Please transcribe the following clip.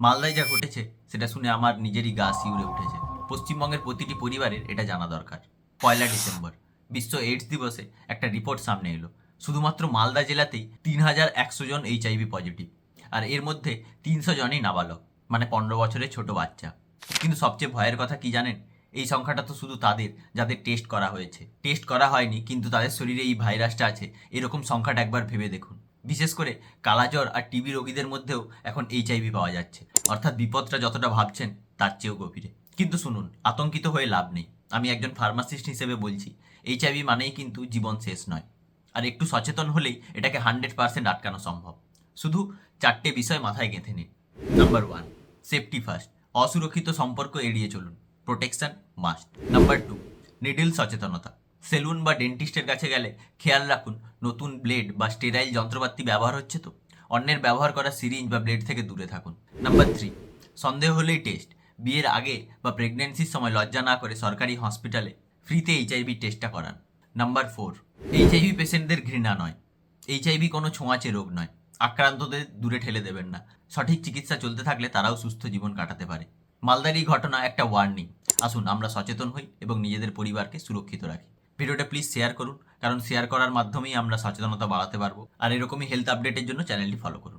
মালদায় যা ঘটেছে, সেটা শুনে আমার নিজেরই গা শিউরে উঠেছে। পশ্চিমবঙ্গের প্রতিটি পরিবারের এটা জানা দরকার। পয়লা ডিসেম্বর, বিশ্ব এইডস দিবসে একটা রিপোর্ট সামনে এলো। শুধুমাত্র মালদা জেলাতেই তিন হাজার একশো জন এইচআইভি পজিটিভ আর এর মধ্যে তিনশো জনই নাবালক মানে পনেরো বছরের ছোট বাচ্চা। কিন্তু সবচেয়ে ভয়ের কথা কি জানেন? এই সংখ্যাটা তো শুধু তাদের, যাদের টেস্ট করা হয়েছে। টেস্ট করা হয়নি, কিন্তু তাদের শরীরে এই ভাইরাসটা আছে, এরকম সংখ্যাটা একবার ভেবে দেখুন। বিশেষ করে কালাজ্বর আর টিবি রোগীদের মধ্যেও এখন এইচআইভি পাওয়া যাচ্ছে। অর্থাৎ বিপদটা যতটা ভাবছেন, তার চেয়েও গভীরে। কিন্তু শুনুন, আতঙ্কিত হয়ে লাভ নেই। আমি একজন ফার্মাসিস্ট হিসেবে বলছি এইচআইভি মানেই কিন্তু জীবন শেষ নয়। আর একটু সচেতন হলেই এটাকে হান্ড্রেড পার্সেন্ট আটকানো সম্ভব। শুধু চারটে বিষয় মাথায় গেঁথে নিন। নাম্বার ওয়ান সেফটি ফার্স্ট অসুরক্ষিত সম্পর্ক এড়িয়ে চলুন। Protection must number two needle সচেতনতা। সেলুন বা ডেন্টিস্টের কাছে গেলে খেয়াল রাখুন, নতুন ব্লেড বা স্টেরাইল যন্ত্রপাতি ব্যবহার হচ্ছে তো? অন্যের ব্যবহার করা সিরিঞ্জ বা ব্লেড থেকে দূরে থাকুন। নাম্বার থ্রি, সন্দেহ হলেই টেস্ট। বিয়ের আগে বা প্রেগনেন্সির সময় লজ্জা না করে সরকারি হসপিটালে ফ্রিতে এইচআইভি টেস্টটা করান। নাম্বার ফোর, এইচআইভি পেশেন্টদের ঘৃণা নয়। এইচআইভি কোনো ছোঁয়াচে রোগ নয়। আক্রান্তদের দূরে ঠেলে দেবেন না। সঠিক চিকিৎসা চলতে থাকলে তারাও সুস্থ জীবন কাটাতে পারে। মালদারি ঘটনা একটা ওয়ার্নিং আসুন আমরা সচেতন হই এবং নিজেদের পরিবারকে সুরক্ষিত রাখি। ভিডিওটা প্লিজ শেয়ার করুন, কারণ শেয়ার করার মাধ্যমেই আমরা সচেতনতা বাড়াতে পারব। আর এরকমই হেলথ আপডেটের জন্য চ্যানেলটি ফলো করুন।